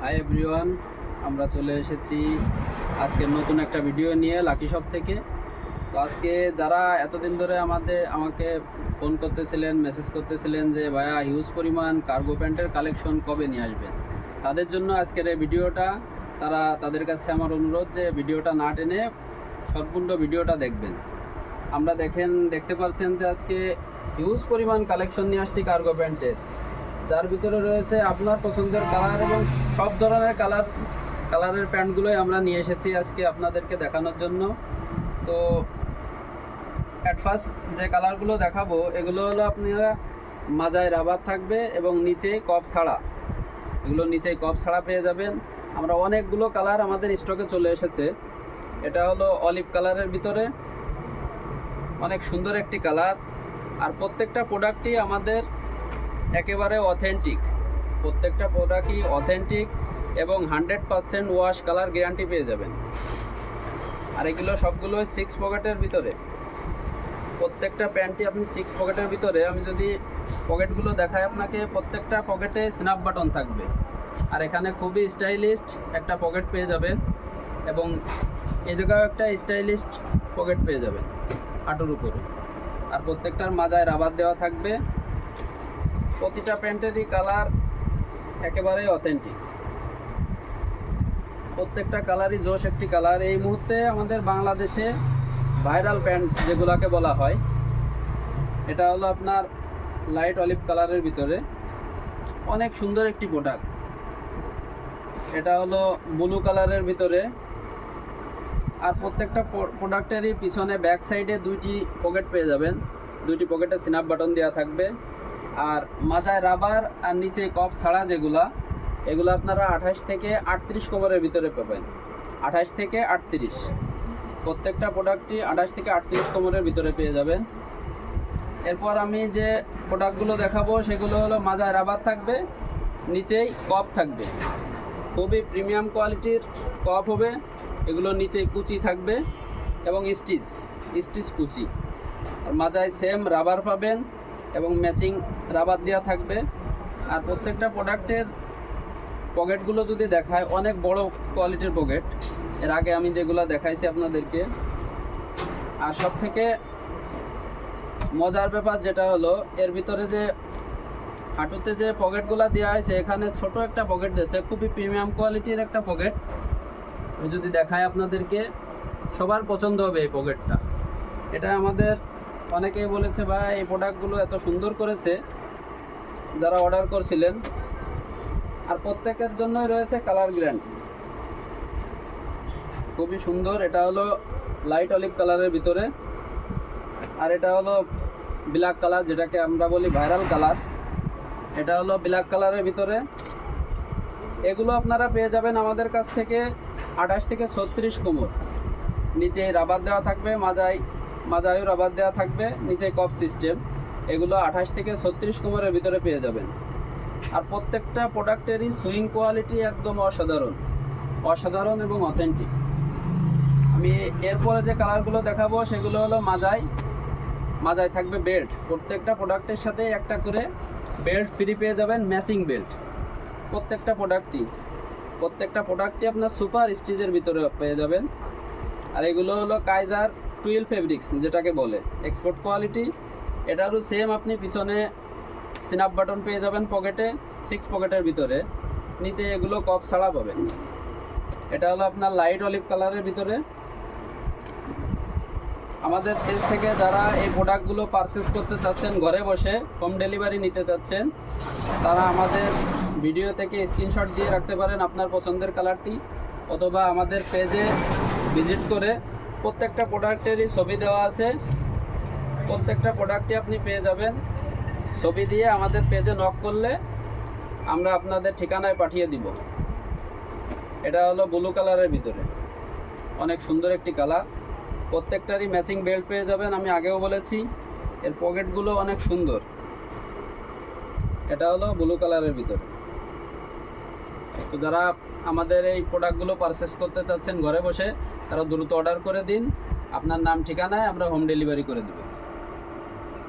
Hi everyone আমরা চলে এসেছি আজকে নতুন একটা ভিডিও নিয়ে লাকি শপ থেকে। তো আজকে যারা এতদিন ধরে আমাদের, আমাকে ফোন করতেছিলেন মেসেজ করতেছিলেন যে, ভাইয়া হিউজ পরিমাণ কার্গো প্যান্টের কালেকশন কবে নিয়ে আসবেন? তাদের জন্য আজকের এই ভিডিওটা তারা, তাদের কাছে আমার অনুরোধ যে ভিডিওটা না টেনে সম্পূর্ণ ভিডিওটা দেখবেন। আমরা দেখেন, দেখতে পাচ্ছেন যে আজকে হিউজ পরিমাণ কালেকশন নিয়ে আসছি কার্গো প্যান্টের যার ভিতরে রয়েছে আপনার পছন্দের কালার এবং সব ধরনের কালার কালারের প্যান্টগুলোই আমরা নিয়ে এসেছি আজকে আপনাদেরকে দেখানোর জন্য। তো অ্যাট ফার্স্ট যে কালারগুলো দেখাবো, এগুলো হলো আপনারা মাজায় রাবার থাকবে এবং নিচে কপ ছাড়া। এগুলো নিচে কপ ছাড়া পেয়ে যাবেন। আমরা অনেকগুলো কালার আমাদের স্টকে চলে এসেছে। এটা হলো অলিভ কালারের ভিতরে। অনেক সুন্দর একটি কালার আর প্রত্যেকটা প্রোডাক্টই আমাদের একেবারে অথেন্টিক প্রত্যেকটা প্রোডাক্টই অথেন্টিক এবং hundred percent wash colour guarantee পেয়ে যাবেন। আর এগুলো সবগুলো সিক্স পকেটের ভিতরে। প্রত্যেকটা প্যান্টই আপনি সিক্স পকেটের ভিতরে। আমি যদি পকেটগুলো দেখাই আপনাকে, প্রত্যেকটা পকেটে স্ন্যাপ বাটন থাকবে। আর এখানে খুবই স্টাইলিস্ট একটা পকেট পেয়ে যাবেন এবং এই জায়গায় একটা স্টাইলিস্ট পকেট পেয়ে যাবেন হাঁটুর উপরে। আর প্রত্যেকটার মাজায় রাবার দেওয়া থাকবে। প্রতিটা প্যান্টেরই কালার একেবারেই অথেন্টিক প্রত্যেকটা কালারই জোশ একটি কালার। এই মুহূর্তে আমাদের বাংলাদেশে ভাইরাল প্যান্ট যেগুলোকে বলা হয়, এটা হলো আপনার লাইট অলিভ কালারের ভিতরে। অনেক সুন্দর একটি প্রোডাক্ট এটা হলো ব্লু কালারের ভিতরে। আর প্রত্যেকটা প্রোডাক্টেরই পিছনে ব্যাক সাইডে দুইটি পকেট পেয়ে যাবেন। দুইটি পকেটে স্ন্যাপ বাটন দেওয়া থাকবে। আর মাজায় রাবার আর নিচে কপ ছাড়া যেগুলা, এগুলো আপনারা আঠাশ থেকে আটত্রিশ কোমরের ভিতরে পাবেন। আঠাশ থেকে আটত্রিশ। প্রত্যেকটা প্রোডাক্টই আঠাশ থেকে আটত্রিশ কোমরের ভিতরে পেয়ে যাবেন। এরপর আমি যে প্রোডাক্টগুলো দেখাবো, সেগুলো হলো মাজায় রাবার থাকবে, নিচেই কপ থাকবে। খুবই প্রিমিয়াম কোয়ালিটির কপ হবে, এগুলো নিচে কুচি থাকবে এবং স্টিচ স্টিচ কুচি। আর মাজায় সেম রাবার পাবেন এবং ম্যাচিং রাবার দেওয়া থাকবে। আর প্রত্যেকটা প্রোডাক্টের পকেটগুলো যদি দেখায়, অনেক বড় কোয়ালিটির পকেট এর আগে আমি যেগুলো দেখাইছি আপনাদেরকে। আর সব থেকে মজার ব্যাপার যেটা হলো, এর ভিতরে যে হাঁটুতে যে পকেটগুলো দেওয়া হয়েছে, এখানে ছোট একটা পকেট দিয়েছে, খুবই প্রিমিয়াম কোয়ালিটির একটা পকেট যদি দেখায় আপনাদেরকে, সবার পছন্দ হবে এই পকেটটা এটা আমাদের অনেকেই বলেছে, ভাই, এই প্রোডাক্টগুলো এত সুন্দর করেছে, যারা অর্ডার করছিলেন। আর প্রত্যেকের জন্যই রয়েছে কালার গ্যারান্টি খুবই সুন্দর। এটা হলো লাইট অলিভ কালারের ভিতরে। আর এটা হলো ব্ল্যাক কালার যেটাকে আমরা বলি ভাইরাল কালার এটা হলো ব্ল্যাক কালারের ভিতরে। এগুলো আপনারা পেয়ে যাবেন আমাদের কাছ থেকে আঠাশ থেকে ছত্রিশ কোমর। নিচে রাবার দেওয়া থাকবে, মাজায় মাজায়ও রাবার দেওয়া থাকবে, নিচে কপ সিস্টেম। এগুলো আঠাশ থেকে ছত্রিশ কোমরের ভিতরে পেয়ে যাবেন। আর প্রত্যেকটা প্রোডাক্টেরই সুইং কোয়ালিটি একদম অসাধারণ। অসাধারণ এবং অথেন্টিক। আমি এরপরে যে কালারগুলো দেখাবো, সেগুলো হলো মাজাই। মাজায় থাকবে বেল্ট। প্রত্যেকটা প্রোডাক্টের সাথে একটা করে বেল্ট ফ্রি পেয়ে যাবেন, ম্যাচিং বেল্ট। প্রত্যেকটা প্রোডাক্টই। প্রত্যেকটা প্রোডাক্টই আপনার সুপার স্টিচের ভিতরে পেয়ে যাবেন। আর এগুলো হলো কাইজার টুয়েলভ ফেব্রিক্স, যেটাকে বলে। এক্সপোর্ট কোয়ালিটি এটারও সেম আপনি পিছনে স্ন্যাপ বাটন পেয়ে যাবেন পকেটে সিক্স পকেটের ভিতরে। নিচে এগুলো কপ ছাড়া পাবেন। এটা হলো আপনার লাইট অলিভ কালারের ভিতরে। আমাদের পেজ থেকে যারা এই প্রোডাক্টগুলো পারচেস করতে চাচ্ছেন, ঘরে বসে হোম ডেলিভারি নিতে চাচ্ছেন, তারা আমাদের ভিডিও থেকে স্ক্রিনশট দিয়ে রাখতে পারেন আপনার পছন্দের কালারটি অথবা আমাদের পেজে ভিজিট করে প্রত্যেকটা প্রোডাক্টেরই ছবি দেওয়া আছে। প্রত্যেকটা প্রোডাক্টই আপনি পেয়ে যাবেন। ছবি দিয়ে আমাদের পেজে নক করলে আমরা আপনাদের ঠিকানায় পাঠিয়ে দিব। এটা হলো ব্লু কালারের ভিতরে। অনেক সুন্দর একটি কালার। প্রত্যেকটারই ম্যাচিং বেল্ট পেয়ে যাবেন, আমি আগেও বলেছি। এর পকেটগুলো অনেক সুন্দর। এটা হলো ব্লু কালারের ভিতরে। তো যারা আমাদের এই প্রোডাক্টগুলো পারচেস করতে চাচ্ছেন ঘরে বসে, তারা দ্রুত অর্ডার করে দিন। আপনার নাম, ঠিকানায় আমরা হোম ডেলিভারি করে দেবো।